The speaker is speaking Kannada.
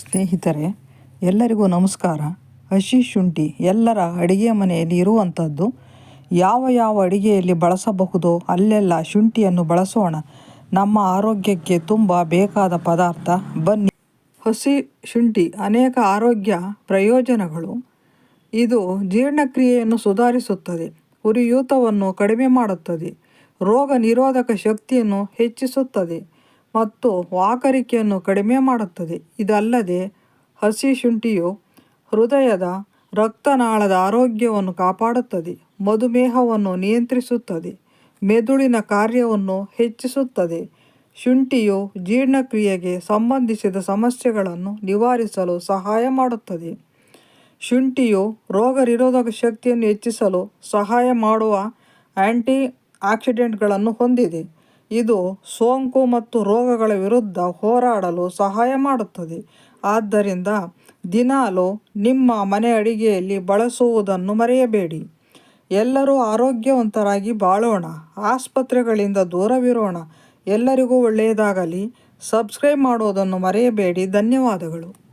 ಸ್ನೇಹಿತರೆ, ಎಲ್ಲರಿಗೂ ನಮಸ್ಕಾರ. ಹಸಿ ಶುಂಠಿ ಎಲ್ಲರ ಅಡಿಗೆ ಮನೆಯಲ್ಲಿ ಇರುವಂಥದ್ದು ಯಾವ ಯಾವ ಅಡಿಗೆಯಲ್ಲಿ ಬಳಸಬಹುದೋ ಅಲ್ಲೆಲ್ಲ ಶುಂಠಿಯನ್ನು ಬಳಸೋಣ. ನಮ್ಮ ಆರೋಗ್ಯಕ್ಕೆ ತುಂಬ ಬೇಕಾದ ಪದಾರ್ಥ ಬನ್ನಿ. ಹಸಿ ಶುಂಠಿ ಅನೇಕ ಆರೋಗ್ಯ ಪ್ರಯೋಜನಗಳು. ಇದು ಜೀರ್ಣಕ್ರಿಯೆಯನ್ನು ಸುಧಾರಿಸುತ್ತದೆ, ಉರಿಯೂತವನ್ನು ಕಡಿಮೆ ಮಾಡುತ್ತದೆ, ರೋಗ ನಿರೋಧಕ ಶಕ್ತಿಯನ್ನು ಹೆಚ್ಚಿಸುತ್ತದೆ. ಮತ್ತು ವಾಕರಿಕೆಯನ್ನು ಕಡಿಮೆ ಮಾಡುತ್ತದೆ. ಇದಲ್ಲದೆ ಹಸಿ ಶುಂಠಿಯು ಹೃದಯದ ರಕ್ತನಾಳದ ಆರೋಗ್ಯವನ್ನು ಕಾಪಾಡುತ್ತದೆ, ಮಧುಮೇಹವನ್ನು ನಿಯಂತ್ರಿಸುತ್ತದೆ, ಮೆದುಳಿನ ಕಾರ್ಯವನ್ನು ಹೆಚ್ಚಿಸುತ್ತದೆ. ಶುಂಠಿಯು ಜೀರ್ಣಕ್ರಿಯೆಗೆ ಸಂಬಂಧಿಸಿದ ಸಮಸ್ಯೆಗಳನ್ನು ನಿವಾರಿಸಲು ಸಹಾಯ ಮಾಡುತ್ತದೆ. ಶುಂಠಿಯು ರೋಗ ನಿರೋಧಕ ಶಕ್ತಿಯನ್ನು ಹೆಚ್ಚಿಸಲು ಸಹಾಯ ಮಾಡುವ ಆ್ಯಂಟಿ ಆಕ್ಸಿಡೆಂಟ್ಗಳನ್ನು ಹೊಂದಿದೆ. ಇದು ಸೋಂಕು ಮತ್ತು ರೋಗಗಳ ವಿರುದ್ಧ ಹೋರಾಡಲು ಸಹಾಯ ಮಾಡುತ್ತದೆ. ಆದ್ದರಿಂದ ದಿನಾಲೂ ನಿಮ್ಮ ಮನೆ ಅಡಿಗೆಯಲ್ಲಿ ಬಳಸುವುದನ್ನು ಮರೆಯಬೇಡಿ. ಎಲ್ಲರೂ ಆರೋಗ್ಯವಂತರಾಗಿ ಬಾಳೋಣ, ಆಸ್ಪತ್ರೆಗಳಿಂದ ದೂರವಿರೋಣ. ಎಲ್ಲರಿಗೂ ಒಳ್ಳೆಯದಾಗಲಿ. ಸಬ್ಸ್ಕ್ರೈಬ್ ಮಾಡುವುದನ್ನು ಮರೆಯಬೇಡಿ. ಧನ್ಯವಾದಗಳು.